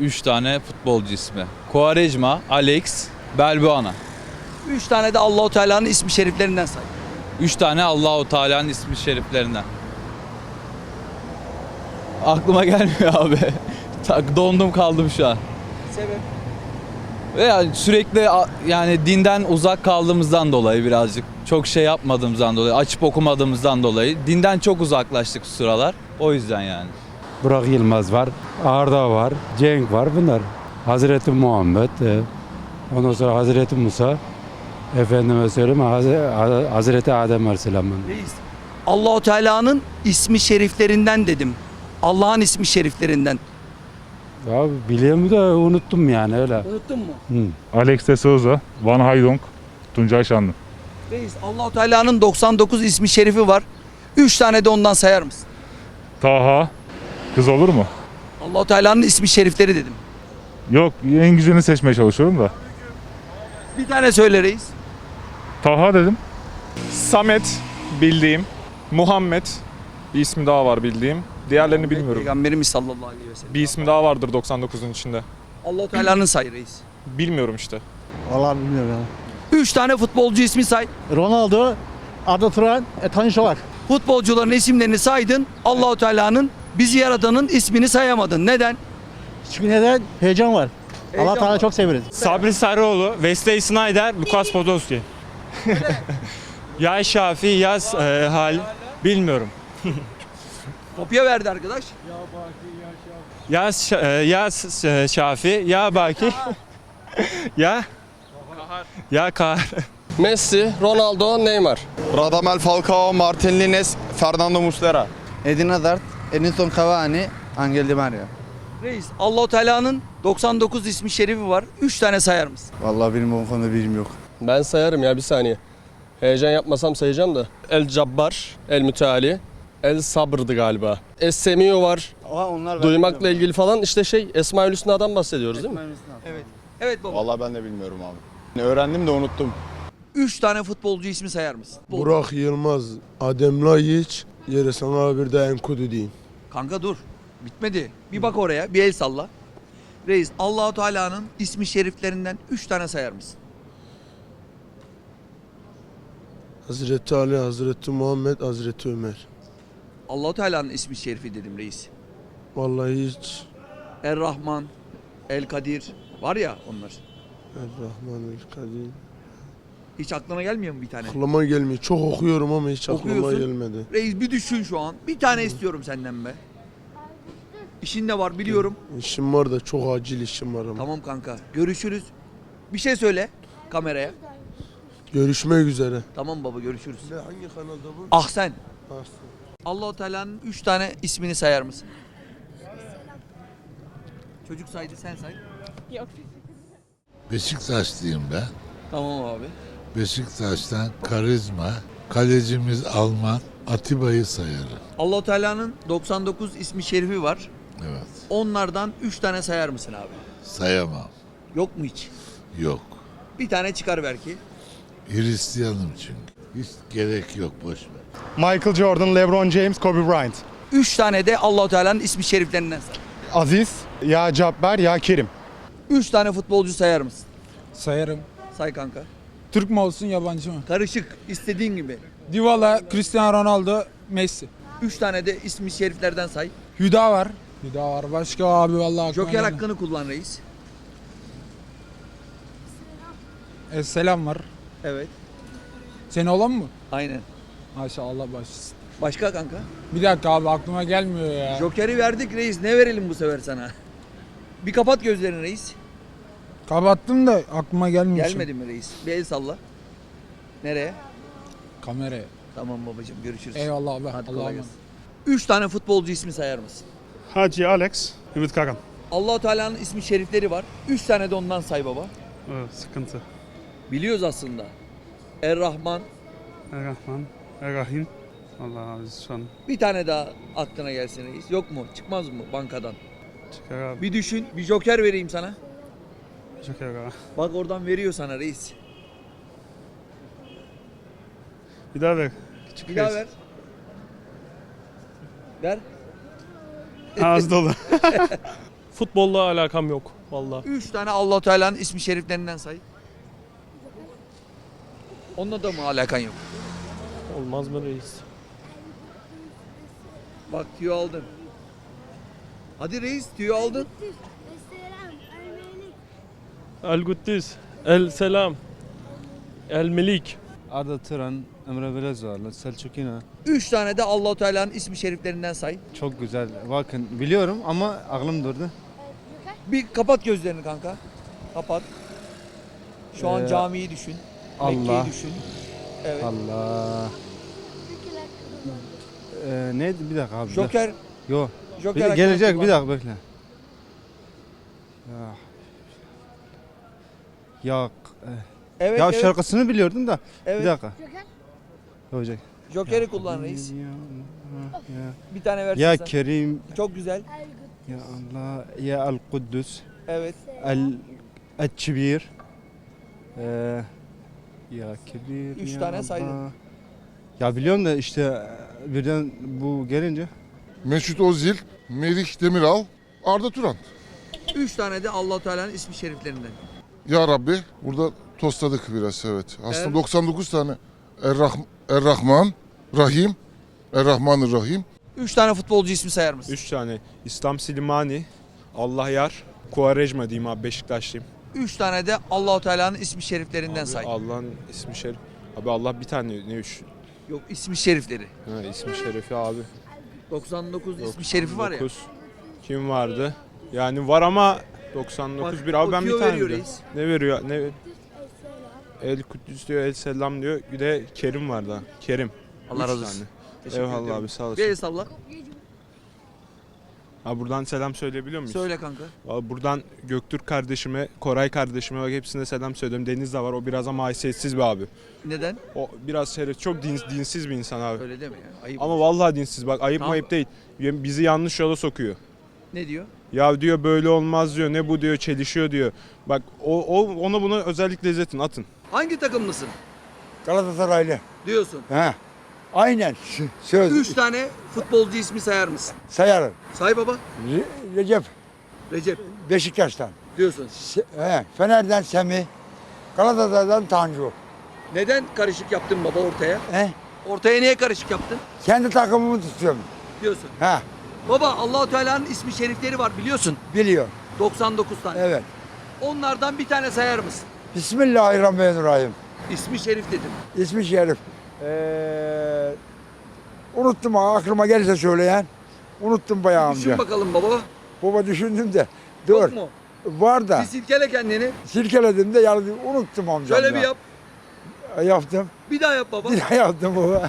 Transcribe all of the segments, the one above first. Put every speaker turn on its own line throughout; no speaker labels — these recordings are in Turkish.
3 tane futbolcu ismi. Quaresma, Alex, Belbuana.
Üç tane de Allahu Teala'nın ismi şeriflerinden say.
3 tane Allahu Teala'nın ismi şeriflerinden. Aklıma gelmiyor abi. Tak dondum kaldım şu an.
Sebep?
Veya sürekli yani dinden uzak kaldığımızdan dolayı birazcık çok şey yapmadığımızdan dolayı, açıp okumadığımızdan dolayı dinden çok uzaklaştık sıralar. O yüzden yani.
Burak Yılmaz var, Arda var, Cenk var bunlar. Hazreti Muhammed, e, ondan sonra Hazreti Musa, efendime söyleyeyim Haz- Hazreti Adem Aleyhisselam'ın.
Reis. Allahu Teala'nın ismi şeriflerinden dedim. Allah'ın ismi şeriflerinden.
Ya biliyorum da unuttum yani öyle.
Unuttun mu?
Hı.
Alex de Souza, Van Haydonk, Tuncay Şanlı.
Reis Allahu Teala'nın 99 ismi şerifi var. 3 tane de ondan sayar mısın?
Taha, kız olur mu?
Allahu Teala'nın ismi şerifleri dedim.
Yok, en güzelini seçmeye çalışıyorum da.
Bir tane söyle reis.
Taha dedim.
Samet bildiğim, Muhammed bir ismi daha var bildiğim. Diğerlerini bilmiyorum.
Peygamberimiz sallallahu aleyhi ve sellem.
Bir ismi daha vardır 99'un içinde.
Allahu Teala'nın say reis.
Bilmiyorum işte.
Vallahi bilmiyorum ya.
3 tane futbolcu ismi say.
Ronaldo, Arda Turan, e, Tanju Çolak.
Futbolcuların isimlerini saydın. Allahu Teala'nın bizi yaratanın ismini sayamadın. Neden?
Çünkü neden? Heyecan var.
Heyecan
Allah Teala
var.
çok severiz.
Sabri Sarıoğlu, Wesley Snyder, Lukas Podolski. ya Şafi, ya e, Hal, bilmiyorum.
Kopya verdi arkadaş.
Ya Ş- e, ya S- e, Şafi, ya Baki, ya ya Kahar.
Messi, Ronaldo, Neymar.
Radamel Falcao, Martin Lines, Fernando Muslera.
Edin Hazard, Edinson Cavani, Angel Di Maria.
Reis Allahu Teala'nın 99 ismi şerifi var. 3 tane sayar mısın?
Vallahi benim o konuda bilgim yok.
Ben sayarım ya bir saniye. Heyecan yapmasam sayacağım da. El Cabbar, El Müteali, El Sabr'dı galiba. Es Semio var.
Oha onlar
Duymakla ilgili falan işte şey Esmaül Hüsna'dan bahsediyoruz değil mi?
Evet baba.
Vallahi ben de bilmiyorum abi. Öğrendim de unuttum.
3 tane futbolcu ismi sayar mısın?
Burak Yılmaz, Adem Laiç, yere sana bir de Enkudu deyin.
Kanka dur. Bitmedi. Bir bak oraya. Bir el salla. Reis Allahu Teala'nın ismi şeriflerinden 3 tane sayar mısın?
Hazreti Ali, Hazreti Muhammed, Hazreti Ömer.
Allahu Teala'nın ismi şerifi dedim reis.
Vallahi hiç
Er Rahman, El Kadir var ya onlar.
Rahmanül Kadir.
Hiç aklına gelmiyor mu bir tane?
Aklıma gelmiyor. Çok okuyorum ama hiç aklıma
Okuyorsun.
gelmedi.
Reis bir düşün şu an. Bir tane istiyorum senden be. İşin de var biliyorum.
İşim var da çok acil işim var ama.
Tamam kanka. Görüşürüz. Bir şey söyle kameraya.
Görüşmek üzere.
Tamam baba görüşürüz.
Hangi kanalda bu?
Ah sen. Allahu Teala'nın 3 tane ismini sayar mısın? Çocuk saydı sen say.
Beşiktaşlıyım ben.
Tamam abi.
Beşiktaş'tan karizma, kalecimiz Alman, Atiba'yı sayarım.
Allahu Teala'nın 99 ismi şerifi var.
Evet.
Onlardan 3 tane sayar mısın abi?
Sayamam.
Yok mu hiç?
Yok.
Bir tane çıkar belki.
Hristiyanım çünkü. Hiç gerek yok boş ver.
Michael Jordan, LeBron James, Kobe Bryant.
3 tane de Allahu Teala'nın ismi şeriflerinden say.
Aziz, ya Cabbar, ya Kerim.
3 tane futbolcu sayar mısın?
Sayarım.
Say kanka.
Türk mü olsun, yabancı mı?
Karışık istediğin gibi.
Dybala, Cristiano Ronaldo, Messi.
3 tane de ismi şeriflerden say.
Hüda var. Hüda var. Başka abi vallahi
Joker hakkını kullan reis.
Selam var.
Evet.
Seni olan mı?
Aynen.
Maşallah başlasın.
Başka kanka?
Bir dakika abi aklıma gelmiyor ya.
Joker'i verdik reis. Ne verelim bu sefer sana? Bir kapat gözlerini reis.
Kapattım da aklıma gelmiyor.
Gelmedi mi reis? Bir el salla. Nereye?
Kameraya.
Tamam babacığım görüşürüz.
Eyvallah abi.
Hadi
Allah'a
kolay
emanet.
gelsin. 3 tane futbolcu ismi sayar mısın?
Hacı Alex, Ümit Kakan.
Allahu Teala'nın ismi şerifleri var. 3 tane de ondan say baba.
sıkıntı.
Biliyoruz aslında. Er Rahman.
Errahman, Errahim. Allah abi şu an
Bir tane daha aklına gelsin reis. Yok mu? Çıkmaz mı bankadan?
çıkar abi.
Bir düşün. Bir joker vereyim sana.
Çıkar abi.
Bak oradan veriyor sana reis.
Bir daha ver.
Bir daha. Ver.
Ağız dolu.
Futbolla alakam yok vallahi.
Üç tane Allah Teala'nın ismi şeriflerinden say. Onunla da mı alakan yok?
Olmaz mı reis?
Bak tüyo aldın. Hadi reis tüyo aldın.
El Guddis, El Selam, El Melik.
Arda Turan, Emre Belezoğlu, Selçukina.
Üç tane de Allah Teala'nın ismi şeriflerinden say.
Çok güzel. Bakın biliyorum ama aklım durdu.
Bir kapat gözlerini kanka. Kapat. Şu an
Ee,
camiyi düşün.
Allah.
Mekke'yi düşün. Evet.
Allah. Ee, neydi bir dakika abi. bir dakika.
Joker.
Yok.
Joker
Bir- gelecek
kullan.
bir dakika bekle. Ya. Ya,
Evet,
ya
evet.
şarkısını biliyordum da.
Evet.
Bir dakika. Yok.
Joker'i kullan reis.
Ya,
Bir tane versin
ya
sen.
Kerim,
Çok güzel.
ya Allah, ya El Kuddüs,
Evet.
El El Kibir. Ee, ya Kibir.
Üç
ya
tane
Allah.
saydın.
Ya biliyorum da işte birden bu gelince.
Mesut Özil, Melih Demiral, Arda Turan.
Üç tane de Allah Teala'nın ismi şeriflerinden.
Ya Rabbi burada tosladık biraz evet. Aslında
Evet.
99 tane Er-Rah Er-Rahman, Rahim, Er-Rahman Rahim.
Üç tane futbolcu ismi sayar mısın?
3 tane. İslam Silimani, Allah Yar, Kuarejma diyeyim abi Beşiktaşlıyım.
Üç tane de Allah Teala'nın ismi şeriflerinden
Abi
say.
Allah'ın ismi şerif. Abi Allah bir tane ne üç?
Yok ismi şerifleri.
Ha, ismi şerefi abi.
99 ismi şerifi var ya.
99. Kim vardı? Yani var ama 99
Bak,
bir abi ben bir tane
veriyor
biliyorum.
reis.
Ne veriyor? Ne El Kuddüs diyor, El Selam diyor. Bir de Kerim var da. Kerim.
Allah
Üç
razı olsun.
tane.
Teşekkür
Eyvallah
ediyorum.
abi sağ
Bir
olasın.
el salla.
Abi buradan selam söyleyebiliyor muyuz?
Söyle kanka.
Abi buradan Göktürk kardeşime, Koray kardeşime bak hepsine selam söylüyorum. Deniz de var. O biraz ama haysiyetsiz bir abi.
Neden?
O biraz şeref, çok din, dinsiz bir insan abi.
Öyle deme ya. Ayıp.
Ama vallahi dinsiz bak ayıp
Tamam.
mayıp değil. Bizi yanlış yola sokuyor.
Ne diyor?
Ya diyor böyle olmaz diyor. Ne bu diyor çelişiyor diyor. Bak o, o onu bunu özellikle izletin atın.
Hangi takımlısın?
Galatasaraylı.
Diyorsun.
He. Aynen. Söz.
Üç tane futbolcu ismi sayar mısın?
Sayarım.
Say baba.
Recep
Recep
Beşiktaş'tan.
diyorsun.
He. Fener'den Semih. Galatasaray'dan Tanju.
Neden karışık yaptın baba ortaya?
He.
Ortaya niye karışık yaptın?
Kendi takımımı tutuyorum.
Diyorsun.
He.
Baba Allahu Teala'nın ismi şerifleri var biliyorsun.
Biliyor.
99 tane.
Evet.
Onlardan bir tane sayar mısın?
Bismillahirrahmanirrahim.
İsmi şerif dedim.
İsmi Şerif. Ee, unuttum ha, aklıma gelirse söyleyen. Unuttum bayağı
Düşün
amca.
bakalım baba.
Baba düşündüm de. Dur.
Yok mu?
Var da.
Bir silkele kendini.
Silkeledim de yani unuttum amca.
Şöyle bir yap.
Yaptım.
Bir daha yap baba.
Bir daha yaptım baba.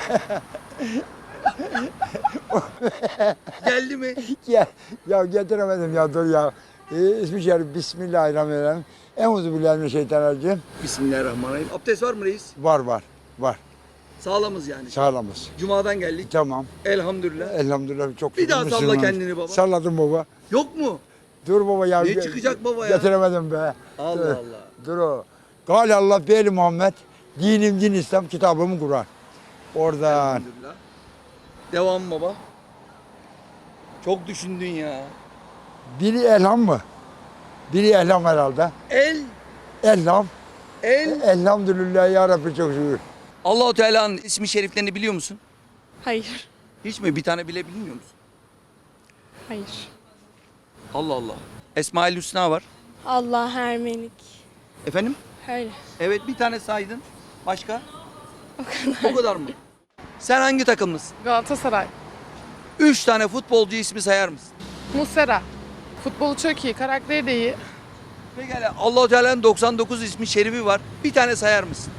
Geldi mi?
ya, ya getiremedim ya dur ya. Ee, ismi Şerif. Bismillahirrahmanirrahim. Euzubillahimineşşeytanirracim.
Bismillahirrahmanirrahim. Abdest var mı reis?
Var var. Var.
Sağlamız yani.
Sağlamız.
Cuma'dan geldik.
Tamam.
Elhamdülillah.
Elhamdülillah çok
Bir daha
şükür
salla
Müslümanız.
kendini baba.
Salladım baba.
Yok mu?
Dur baba ya.
Ne çıkacak baba ya?
Getiremedim be.
Allah
Dur.
Allah.
Dur o. Gal Allah Beyli Muhammed. Dinim din İslam kitabımı Kur'an. Oradan.
Elhamdülillah. Devam baba. Çok düşündün ya.
Biri elham mı? Biri elham herhalde.
El,
Elham.
el.
Elhamdülillah ya Rabbi çok şükür.
Allahu Teala'nın ismi şeriflerini biliyor musun?
Hayır.
Hiç mi? Bir tane bile bilmiyor musun?
Hayır.
Allah Allah. Esmaül Hüsna var.
Allah Ermenik.
Efendim?
Öyle.
Evet bir tane saydın. Başka? O kadar. O kadar mı? Sen hangi takımlısın?
Galatasaray.
Üç tane futbolcu ismi sayar mısın?
Muslera. Futbolu çok iyi. Karakteri de iyi.
Pekala Allah-u Teala'nın 99 ismi şerifi var. Bir tane sayar mısın?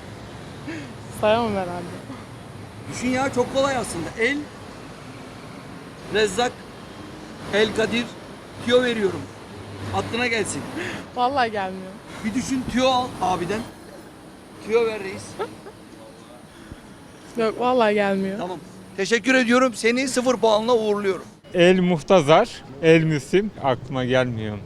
Sayamam herhalde.
Düşün ya çok kolay aslında. El, Rezzak, El Kadir, tüyo veriyorum. Aklına gelsin.
Vallahi gelmiyor.
Bir düşün tüyo al abiden. Tüyo ver reis.
Yok vallahi gelmiyor.
Tamam. Teşekkür ediyorum. Seni sıfır puanla uğurluyorum.
El Muhtazar, El Müslim aklıma gelmiyor.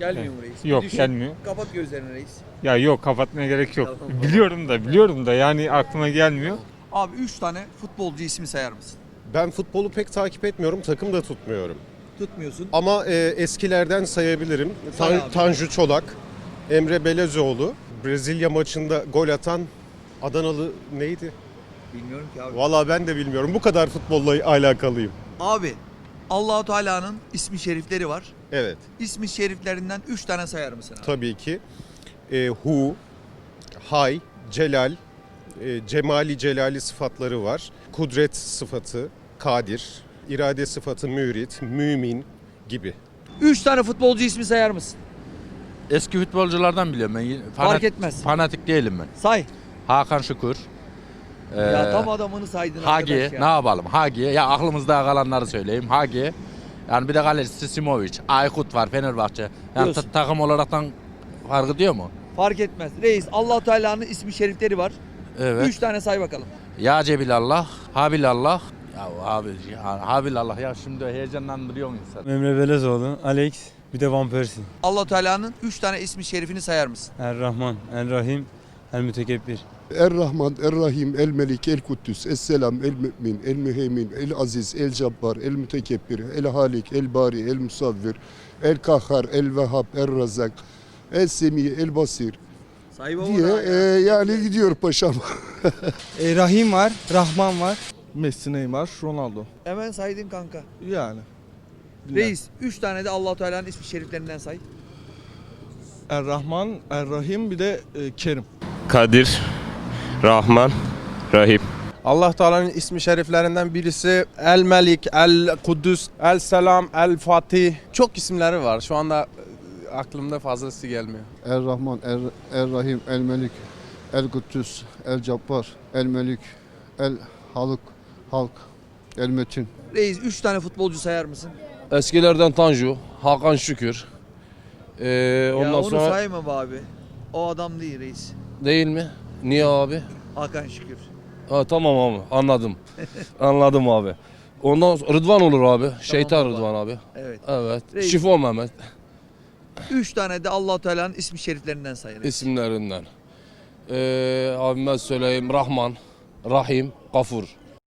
Gelmiyor mu reis? Bir
Yok
düşün.
gelmiyor.
Kapat gözlerini reis.
Ya yok kapatmaya gerek yok.
Tamam.
Biliyorum da biliyorum da yani aklıma gelmiyor.
Abi üç tane futbolcu ismi sayar mısın?
Ben futbolu pek takip etmiyorum, takım da tutmuyorum.
Tutmuyorsun.
Ama e, eskilerden sayabilirim.
Say
Tan-
abi.
Tanju Çolak, Emre Belezoğlu, Brezilya maçında gol atan Adanalı neydi?
Bilmiyorum ki abi.
Valla ben de bilmiyorum. Bu kadar futbolla alakalıyım.
Abi Allahu Teala'nın ismi şerifleri var.
Evet,
İsmi şeriflerinden 3 tane sayar mısın abi?
tabii ki. E, hu, Hay, Celal, e, Cemali Celali sıfatları var. Kudret sıfatı, Kadir, irade sıfatı Mürit, Mümin gibi.
3 tane futbolcu ismi sayar mısın?
Eski futbolculardan biliyorum ben.
Fark etmez.
Fanatik değilim ben.
Say.
Hakan Şükür.
Ya tam adamını saydın
Hagi,
arkadaş
ne
ya.
yapalım? Hagi, ya aklımızda kalanları söyleyeyim. Hagi, yani bir de kalecisi Simovic, Aykut var Fenerbahçe. Yani
Diyorsun.
ta- takım olaraktan fark ediyor mu?
Fark etmez. Reis Allahu Teala'nın ismi şerifleri var.
Evet.
3 tane say bakalım.
Ya Cebilallah, Habilallah. Ya abi, ya Habilallah ya şimdi heyecanlandırıyor insan.
Emre Belezoğlu, Alex, bir de Van Persie.
Allahu Teala'nın 3 tane ismi şerifini sayar mısın?
El Rahman, El Rahim, El Mütekebbir.
Er-Rahman, Er-Rahim, El-Melik, El-Kuddüs, Es-Selam, El-Mü'min, El-Müheymin, El-Aziz, El-Cabbar, El-Mütekebbir, El-Halik, El-Bari, El-Musavvir, El-Kahhar, El-Vehhab, El-Razak, El-Semi, El-Basir
baba
diye e,
ya.
yani gidiyor paşam.
Rahim var, Rahman var.
Messi, Neymar, Ronaldo.
Hemen saydın kanka.
Yani.
Reis 3 tane de Allahu Teala'nın ismi şeriflerinden say.
Er-Rahman, Er-Rahim bir de Kerim.
Kadir, Rahman, Rahim.
Allah Teala'nın ismi şeriflerinden birisi El Melik, El Kudüs, El Selam, El Fatih. Çok isimleri var. Şu anda e, aklımda fazlası gelmiyor.
Er-Rahman, Er-Rahim, El-Melik, El-Kuddüs, El-Cabbar, El-Melik, El-Haluk, Halk, El-Metin.
Reis 3 tane futbolcu sayar mısın?
Eskilerden Tanju, Hakan Şükür. Ee,
ya
ondan
onu
sonra
sayma be abi. O adam değil reis.
değil mi? Niye abi?
Hakan Şükür.
Ha, tamam abi anladım. anladım abi. Ondan sonra Rıdvan olur abi. Şeytan
baba.
Rıdvan abi.
Evet.
Evet.
Reis.
Şifon Mehmet
3 tane de Allahu Teala'nın ismi şeriflerinden say. reis.
isimlerinden. Ee, abime söyleyeyim Rahman, Rahim, Gafur.